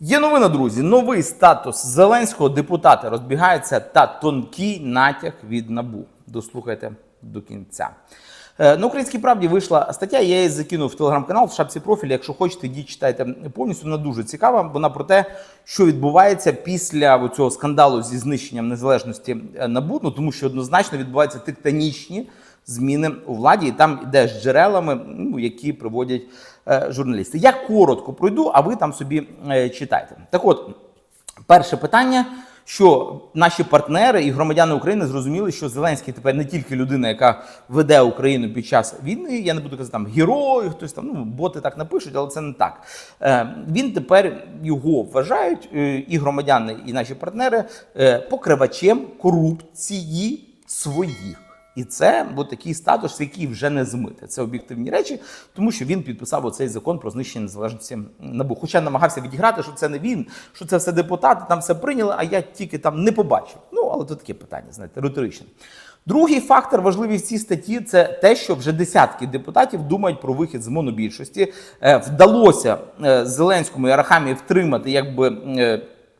Є новина, друзі. Новий статус зеленського депутата розбігається та тонкий натяк від набу. Дослухайте до кінця. Е, На українській правді вийшла стаття. Я її закинув в телеграм-канал в шапці профілі. Якщо хочете, йдіть читайте повністю. Вона дуже цікава. Вона про те, що відбувається після цього скандалу зі знищенням незалежності е, НАБУ. Ну тому що однозначно відбуваються тектонічні зміни у владі, і там іде з джерелами, ну, які приводять е, журналісти. Я коротко пройду, а ви там собі е, читайте. Так от, перше питання. Що наші партнери і громадяни України зрозуміли, що Зеленський тепер не тільки людина, яка веде Україну під час війни. Я не буду казати там герой, хтось там ну боти так напишуть, але це не так. Е, він тепер його вважають, е, і громадяни, і наші партнери покривачем корупції своїх. І це бо такий статус, який вже не змити. Це об'єктивні речі, тому що він підписав оцей закон про знищення незалежності набу. Хоча намагався відіграти, що це не він, що це все депутати, там все прийняли, а я тільки там не побачив. Ну, але то таке питання, знаєте, риторичне. Другий фактор важливий в цій статті це те, що вже десятки депутатів думають про вихід з монобільшості. Е, Вдалося е, Зеленському і Арахамі втримати, якби.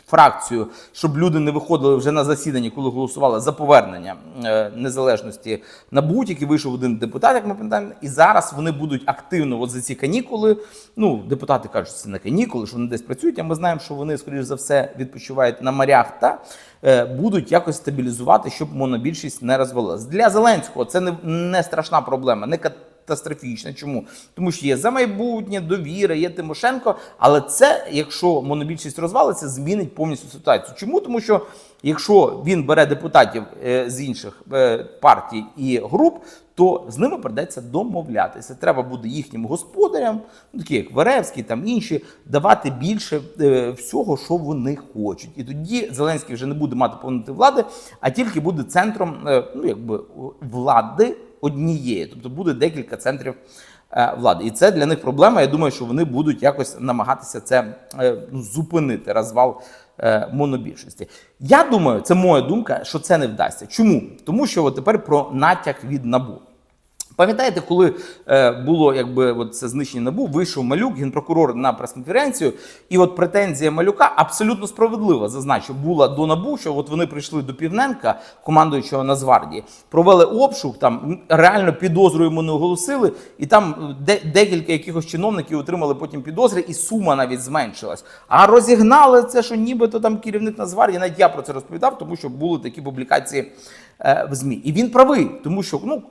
Фракцію, щоб люди не виходили вже на засіданні, коли голосували за повернення е, незалежності на будь-який вийшов один депутат, як ми пам'ятаємо, і зараз вони будуть активно от за ці канікули. Ну, депутати кажуть, що це не канікули, що вони десь працюють. А ми знаємо, що вони, скоріш за все, відпочивають на морях та е, будуть якось стабілізувати, щоб монобільшість не розвалилась. Для Зеленського це не, не страшна проблема, не катастрофічна. Чому? Тому що є за майбутнє, довіра, є Тимошенко. Але це, якщо монобільшість розвалиться, змінить повністю ситуацію. Чому? Тому що якщо він бере депутатів е, з інших е, партій і груп, то з ними придеться домовлятися. Треба буде їхнім господарям, ну, такі як Веревський, там інші, давати більше е, всього, що вони хочуть. І тоді Зеленський вже не буде мати повноти влади, а тільки буде центром ну, якби, влади однієї. Тобто буде декілька центрів е, влади. І це для них проблема. Я думаю, що вони будуть якось намагатися це е, ну, зупинити, розвал е, монобільшості. Я думаю, це моя думка, що це не вдасться. Чому? Тому що от тепер про натяк від набу. Пам'ятаєте, коли е, було якби от це знищення набу, вийшов малюк, генпрокурор на прес-конференцію, і от претензія малюка абсолютно справедлива, зазначу, була до набу, що от вони прийшли до Півненка, командуючого Нацгвардії, провели обшук, там реально підозру йому не оголосили, і там де, декілька якихось чиновників отримали потім підозри, і сума навіть зменшилась. А розігнали це, що нібито там керівник Нацгвардії, навіть я про це розповідав, тому що були такі публікації е, в ЗМІ. І він правий, тому що ну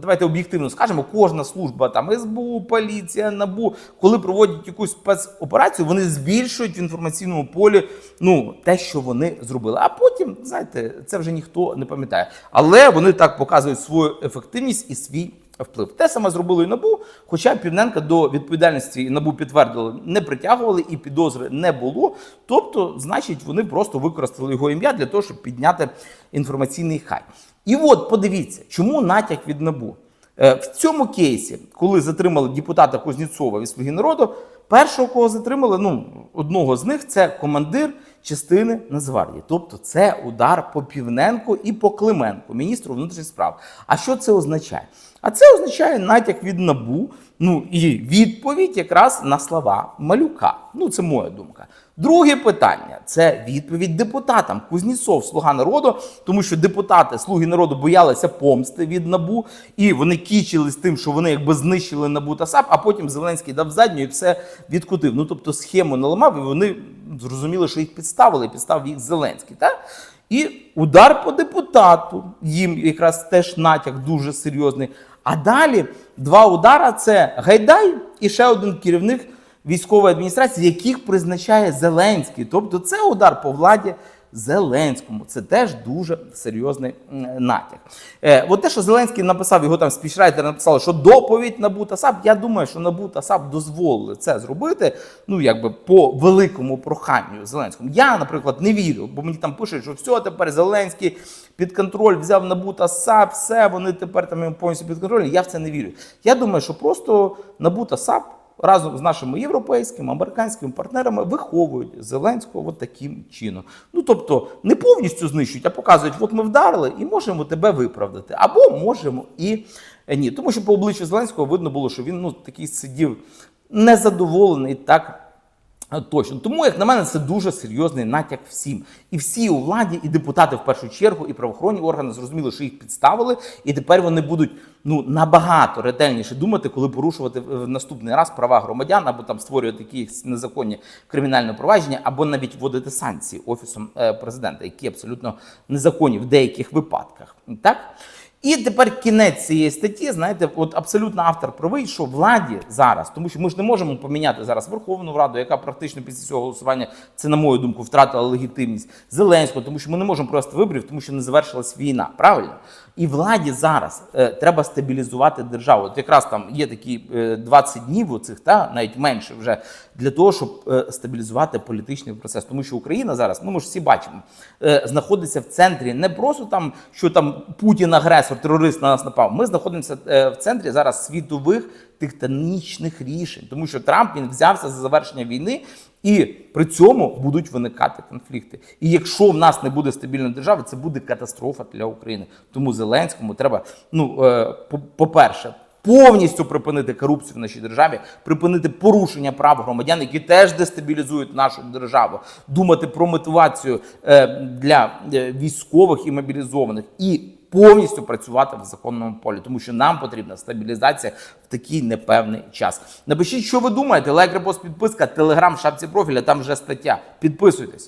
давайте об'єктивно скажемо, кожна служба там СБУ, поліція, набу, коли проводять якусь спецоперацію, вони збільшують в інформаційному полі ну те, що вони зробили. А потім, знаєте, це вже ніхто не пам'ятає. Але вони так показують свою ефективність і свій. Вплив те саме зробили і набу. Хоча Півненка до відповідальності набу підтвердили, не притягували і підозри не було. Тобто, значить, вони просто використали його ім'я для того, щоб підняти інформаційний хай. І от подивіться, чому натяк від набу. Е, В цьому кейсі, коли затримали депутата Кузнєцова від Слуги народу, першого, кого затримали, ну одного з них це командир частини Нацгвардії. Тобто це удар по Півненку і по Клименку, міністру внутрішніх справ. А що це означає? А це означає натяк від набу, ну і відповідь якраз на слова малюка. Ну, це моя думка. Друге питання це відповідь депутатам. Кузнєцов, слуга народу, тому що депутати слуги народу боялися помсти від набу, і вони кічились тим, що вони якби знищили набу та САП, а потім Зеленський дав задню і все відкутив. Ну тобто схему наламав, і вони зрозуміли, що їх підставили, і підстав їх Зеленський. Так? І удар по депутату, їм якраз теж натяк дуже серйозний. А далі два удара це Гайдай і ще один керівник військової адміністрації, яких призначає Зеленський. Тобто це удар по владі Зеленському. Це теж дуже серйозний м, натяк. Е, от те, що Зеленський написав, його там спічрайтер написали, що доповідь НАБУ та САП, я думаю, що НАБУ та САП дозволили це зробити, ну якби по великому проханню Зеленському. Я, наприклад, не вірю, бо мені там пишуть, що все, тепер Зеленський під контроль взяв НАБУ та САП, все, вони тепер там повністю під контролем. Я в це не вірю. Я думаю, що просто НАБУ та САП разом з нашими європейськими, американськими партнерами виховують Зеленського от таким чином. Ну тобто не повністю знищують, а показують, от ми вдарили і можемо тебе виправдати, або можемо і ні. Тому що по обличчю Зеленського видно було, що він ну такий сидів незадоволений так. Е, Точно, тому як на мене, це дуже серйозний натяк всім. І всі у владі, і депутати в першу чергу, і правоохоронні органи зрозуміли, що їх підставили, і тепер вони будуть ну набагато ретельніше думати, коли порушувати в в наступний раз права громадян, або там створювати якісь незаконні кримінальні провадження, або навіть вводити санкції офісом е, президента, які абсолютно незаконні в деяких випадках. Так. І тепер кінець цієї статті, знаєте, от абсолютно автор правий, що владі зараз, тому що ми ж не можемо поміняти зараз Верховну Раду, яка практично після цього голосування, це на мою думку, втратила легітимність Зеленського, тому що ми не можемо провести виборів, тому що не завершилась війна. Правильно? І владі зараз е, треба стабілізувати державу. От якраз там є такі е, 20 днів, оцих, та навіть менше вже для того, щоб е, стабілізувати політичний процес. Тому що Україна зараз, ну ми ж всі бачимо, е, знаходиться в центрі не просто там, що там Путін агресор, терорист на нас напав. Ми знаходимося е, в центрі зараз світових тектонічних рішень, тому що Трамп він взявся за завершення війни. І при цьому будуть виникати конфлікти. І якщо в нас не буде стабільної держави, це буде катастрофа для України. Тому Зеленському треба, ну е, по-перше, повністю припинити корупцію в нашій державі, припинити порушення прав громадян, які теж дестабілізують нашу державу, думати про мотивацію е, для е, військових і мобілізованих і повністю працювати в законному полі, тому що нам потрібна стабілізація в такий непевний час. Напишіть, що ви думаєте. Лайк, репост, підписка, телеграм, шапці профіля. Там вже стаття. Підписуйтесь.